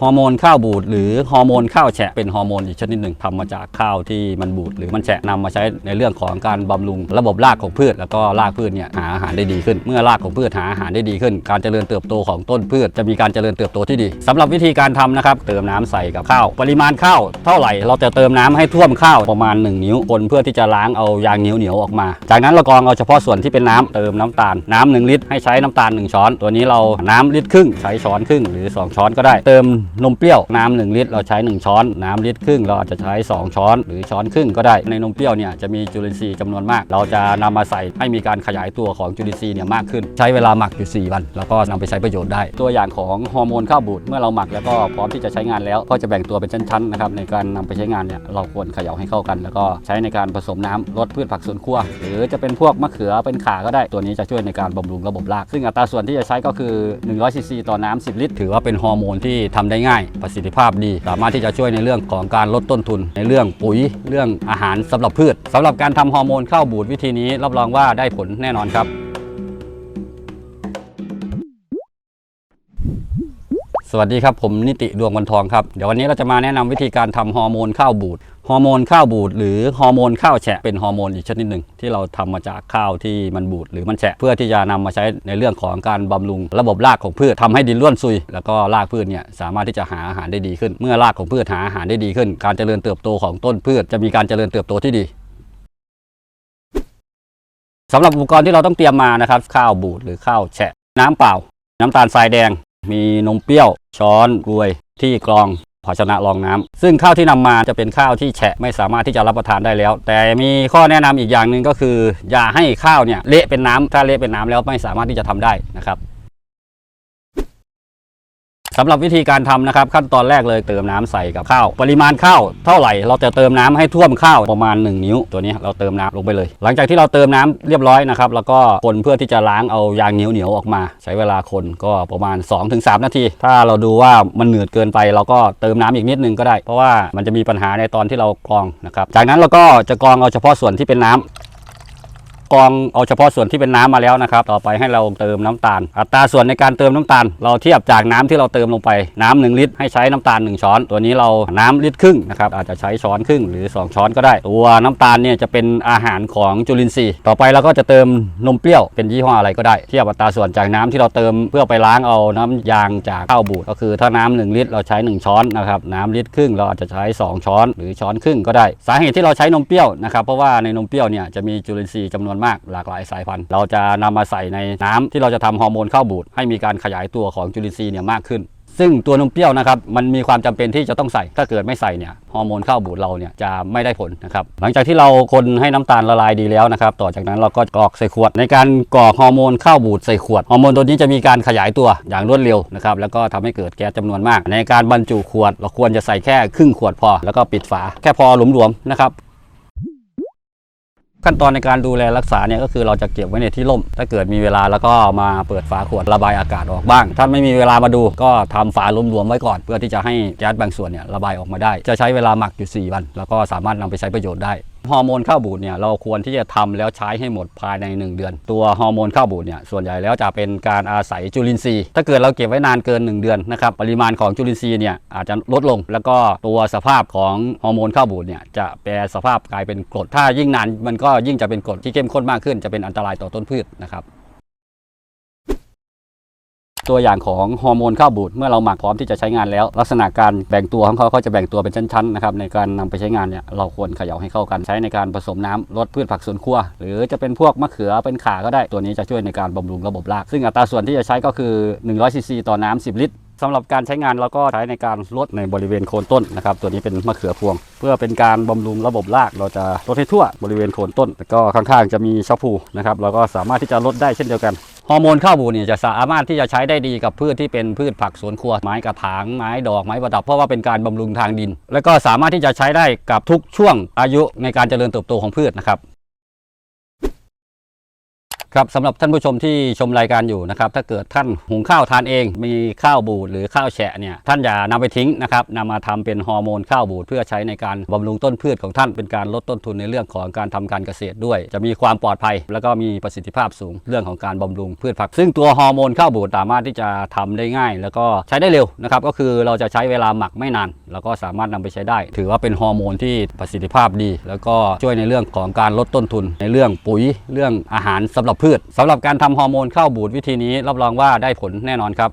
ฮอร์โมนข้าวบูดหรือฮอร์โมนข้าวแฉะเป็นฮอร์โมนอีกชนิดหนึ่งทำมาจากข้าวที่มันบูดหรือมันแฉะนำมาใช้ในเรื่องของการบำรุงระบบรากของพืช แล้วก็รากพืชเนี่ยหาอาหารได้ดีขึ้น เมื่อรากของพืชหาอาหารได้ดีขึ้น การเจริญเติบโตของต้นพืช จะมีการเจริญเติบโตที่ดีสำหรับวิธีการทำนะครับเติมน้ำใส่กับข้าว ปริมาณข้าวเท่าไหร่เราจะเติมน้ำให้ท่วมข้าวประมาณ 1 นิ้วคนเพื่อที่จะล้างเอายางเหนียวเหนียวๆออกมา จากนั้นเรากรองเอาเฉพาะส่วนที่เป็นน้ำเติมน้ำตาลน้ำหนึ่งลิตรให้ใช้น้ำตาล 1 ช้อน ตัวนี้เราน้ำลิตรครึ่งใช้ช้อนครึ่งหรือ 2 ช้อนก็ได้เติมนมเปรี้ยวน้ำหนึ่งลิตรเราใช้ 1 ช้อน น้ำลิตรครึ่งเราอาจจะใช้ 2 ช้อน หรือช้อนครึ่งก็ได้ในนมเปรี้ยวเนี่ยจะมีจุลินทรีย์จำนวนมาก เราจะนำมาใส่ให้มีการขยายตัวของจุลินทรีย์เนี่ยมากขึ้น ใช้เวลาหมักอยู่ 4 วัน แล้วก็นำไปใช้ประโยชน์ได้ ตัวอย่างของฮอร์โมนข้าวบูดเมื่อเราหมักแล้วก็พร้อมที่จะใช้งานแล้ว ก็จะแบ่งตัวเป็นชั้นๆนะครับในการนำไปใช้งานเนี่ยเราควรเขย่าให้เข้ากัน แล้วก็ใช้ในการผสมน้ำลดพืชผักสวนครัว หรือจะเป็นพวกมะเขือเป็นข่าก็ได้ตัวนี้จะช่วยในการบำรุงระบบราก ซึ่งอัตราส่วนที่จะใช้ก็คือ100ซีซีต่อน้ำ10 ลิตร ถือว่าเป็นฮอร์โมนที่ทำได้ง่าย ประสิทธิภาพดี สามารถที่จะช่วยในเรื่องของการลดต้นทุน ในเรื่องปุ๋ยเรื่องอาหารสำหรับพืชสำหรับการทำฮอร์โมนข้าวบูดวิธีนี้รับรองว่าได้ผลแน่นอนครับ สวัสดีครับ ผมนิติดวงวันทองครับ เดี๋ยววันนี้เราจะมาแนะนำวิธีการทำฮอร์โมนข้าวบูดฮอร์โมนข้าวบูดหรือฮอร์โมนข้าวแฉะเป็นฮอร์โมนอีกชนิดหนึ่งที่เราทำมาจากข้าวที่มันบูดหรือมันแฉะเพื่อที่จะนำมาใช้ในเรื่องของการบำรุงระบบรากของพืชทำให้ดินร่วนซุย แล้วก็รากพืชเนี่ยสามารถที่จะหาอาหารได้ดีขึ้น เมื่อรากของพืชหาอาหารได้ดีขึ้น การเจริญเติบโตของต้นพืช จะมีการเจริญเติบโตที่ดีสำหรับอุปกรณ์ที่เราต้องเตรียมมานะครับข้าวบูดหรือข้าวแฉะน้ำเปล่า น้ำตาลทรายแดง มีนมเปรี้ยว ช้อนกลวย ที่กรองภาชนะรองน้ำซึ่งข้าวที่นำมาจะเป็นข้าวที่แฉะไม่สามารถที่จะรับประทานได้แล้ว แต่มีข้อแนะนำอีกอย่างหนึ่งก็คือ อย่าให้ข้าวเนี่ยเละเป็นน้ำถ้าเละเป็นน้ำแล้วไม่สามารถที่จะทำได้นะครับ สำหรับวิธีการทำนะครับ ขั้นตอนแรกเลยเติมน้ำใส่กับข้าว ปริมาณข้าวเท่าไหร่ เราจะเติมน้ำให้ท่วมข้าวประมาณ 1 นิ้ว ตัวนี้เราเติมน้ำลงไปเลย หลังจากที่เราเติมน้ำเรียบร้อยนะครับแล้วก็คนเพื่อที่จะล้างเอายางเหนียวเหนียวออกมา ใช้เวลาคนก็ประมาณ 2-3 นาที ถ้าเราดูว่ามันเหนืดเกินไป เราก็เติมน้ำอีกนิดนึงก็ได้ เพราะว่ามันจะมีปัญหาในตอนที่เรากรองนะครับจากนั้นเราก็จะกรองเอาเฉพาะส่วนที่เป็นน้ำ กรองเอาเฉพาะส่วนที่เป็นน้ำมาแล้วนะครับ ต่อไปให้เราเติมน้ำตาล อัตราส่วนในการเติมน้ำตาล เราเทียบจากน้ำที่เราเติมลงไปน้ำหนึ่งลิตร ให้ใช้น้ำตาล 1 ช้อน ตัวนี้เราน้ำลิตรครึ่งนะครับอาจจะใช้ช้อนครึ่งหรือ 2 ช้อนก็ได้ ตัวน้ำตาลเนี่ยจะเป็นอาหารของจุลินทรีย์ ต่อไปเราก็จะเติมนมเปรี้ยวเป็นยี่ห้ออะไรก็ได้ เทียบอัตราส่วนจากน้ำที่เราเติมเพื่อไปล้างเอาน้ำยางจากข้าวบูดก็คือถ้าน้ำหนึ่งลิตร เราใช้ 1 ช้อนนะครับน้ำลิตรครึ่งเราอาจจะใช้ 2 ช้อน หรือช้อนครึ่งก็ได้ สาเหตุที่เราใช้นมเปรี้ยวนะครับเพราะว่าในนมเปรี้ยวเนี่ยจะมีจุลินทรีย์จำนวนมากหลากหลายสายพันธุ์ เราจะนำมาใส่ในน้ำที่เราจะทำฮอร์โมนข้าวบูดให้มีการขยายตัวของจุลินทรีย์เนี่ยมากขึ้น ซึ่งตัวนมเปรี้ยวนะครับมันมีความจำเป็นที่จะต้องใส่ถ้าเกิดไม่ใส่เนี่ยฮอร์โมนข้าวบูดเราเนี่ยจะไม่ได้ผลนะครับหลังจากที่เราคนให้น้ำตาลละลายดีแล้วนะครับต่อจากนั้นเราก็กรอกใส่ขวด ในการกรอกฮอร์โมนข้าวบูดใส่ขวดฮอร์โมนตัวนี้จะมีการขยายตัวอย่างรวดเร็วนะครับแล้วก็ทำให้เกิดแก๊สจำนวนมาก ในการบรรจุขวด เราควรจะใส่แค่ครึ่งขวดพอ แล้วก็ปิดฝาแค่พอหลวมๆนะครับ ขั้นตอนในการดูแลรักษาเนี่ยก็คือเราจะเก็บไว้ในที่ร่ม ถ้าเกิดมีเวลาแล้วก็มาเปิดฝาขวดระบายอากาศออกบ้าง ถ้าไม่มีเวลามาดูก็ทำฝาหลวมๆไว้ก่อน เพื่อที่จะให้แก๊สบางส่วนเนี่ยระบายออกมาได้ จะใช้เวลาหมักอยู่ 4 วัน แล้วก็สามารถนำไปใช้ประโยชน์ได้ ฮอร์โมนข้าวบูดเนี่ยเราควรที่จะทำแล้วใช้ให้หมดภายใน 1 เดือน ตัวฮอร์โมนข้าวบูดเนี่ยส่วนใหญ่แล้วจะเป็นการอาศัยจุลินทรีย์ ถ้าเกิดเราเก็บไว้นานเกิน 1 เดือนนะครับปริมาณของจุลินทรีย์เนี่ยอาจจะลดลง แล้วก็ตัวสภาพของฮอร์โมนข้าวบูดเนี่ยจะแปรสภาพกลายเป็นกรดถ้ายิ่งนานมันก็ยิ่งจะเป็นกรดที่เข้มข้นมากขึ้น จะเป็นอันตรายต่อต้นพืชนะครับ ตัวอย่างของฮอร์โมนข้าวบูดเมื่อเราหมักพร้อมที่จะใช้งานแล้ว ลักษณะการแบ่งตัวของเขาเขาจะแบ่งตัวเป็นชั้นๆนะครับในการนำไปใช้งานเนี่ยเราควรเขย่าให้เข้ากันใช้ในการผสมน้ำลดพืชผักสวนครัว หรือจะเป็นพวกมะเขือเป็นข่าก็ได้ตัวนี้จะช่วยในการบำรุงระบบราก ซึ่งอัตราส่วนที่จะใช้ก็คือ100ซีซีต่อน้ำ10 ลิตรสำหรับการใช้งานเราก็ใช้ในการลดในบริเวณโคนต้นนะครับตัวนี้เป็นมะเขือพวง เพื่อเป็นการบำรุงระบบรากเราจะลดให้ทั่วบริเวณโคนต้นแล้วก็ข้างๆจะมีชะพูนะครับเราก็สามารถที่จะลดได้เช่นเดียวกัน อร์โมนข้าวบูดเนี่ยจะสามารถที่จะใช้ได้ดีกับพืชที่เป็นพืชผักสวนครัวไม้กระถางไม้ดอกไม้ประดับเพราะว่าเป็นการบำรุงทางดิน และก็สามารถที่จะใช้ได้กับทุกช่วงอายุในการเจริญเติบโตของพืชนะครับ ครับสำหรับท่านผู้ชมที่ชมรายการอยู่นะครับถ้าเกิดท่านหุงข้าวทานเอง มีข้าวบูดหรือข้าวแฉะเนี่ยท่านอย่านำไปทิ้งนะครับนำมาทำเป็นฮอร์โมนข้าวบูดเพื่อใช้ในการบำรุงต้นพืชของท่านเป็นการลดต้นทุนในเรื่องของการทำการเกษตรด้วย จะมีความปลอดภัย แล้วก็มีประสิทธิภาพสูงเรื่องของการบำรุงพืชผัก ซึ่งตัวฮอร์โมนข้าวบูดสามารถที่จะทำได้ง่าย แล้วก็ใช้ได้เร็วนะครับก็คือเราจะใช้เวลาหมักไม่นาน แล้วก็สามารถนำไปใช้ได้ ถือว่าเป็นฮอร์โมนที่ประสิทธิภาพดี แล้วก็ช่วยในเรื่องของการลดต้นทุน ในเรื่องปุ๋ยเรื่องอาหารสำหรับพืชสำหรับการทำฮอร์โมนข้าวบูดวิธีนี้รับรองว่าได้ผลแน่นอนครับ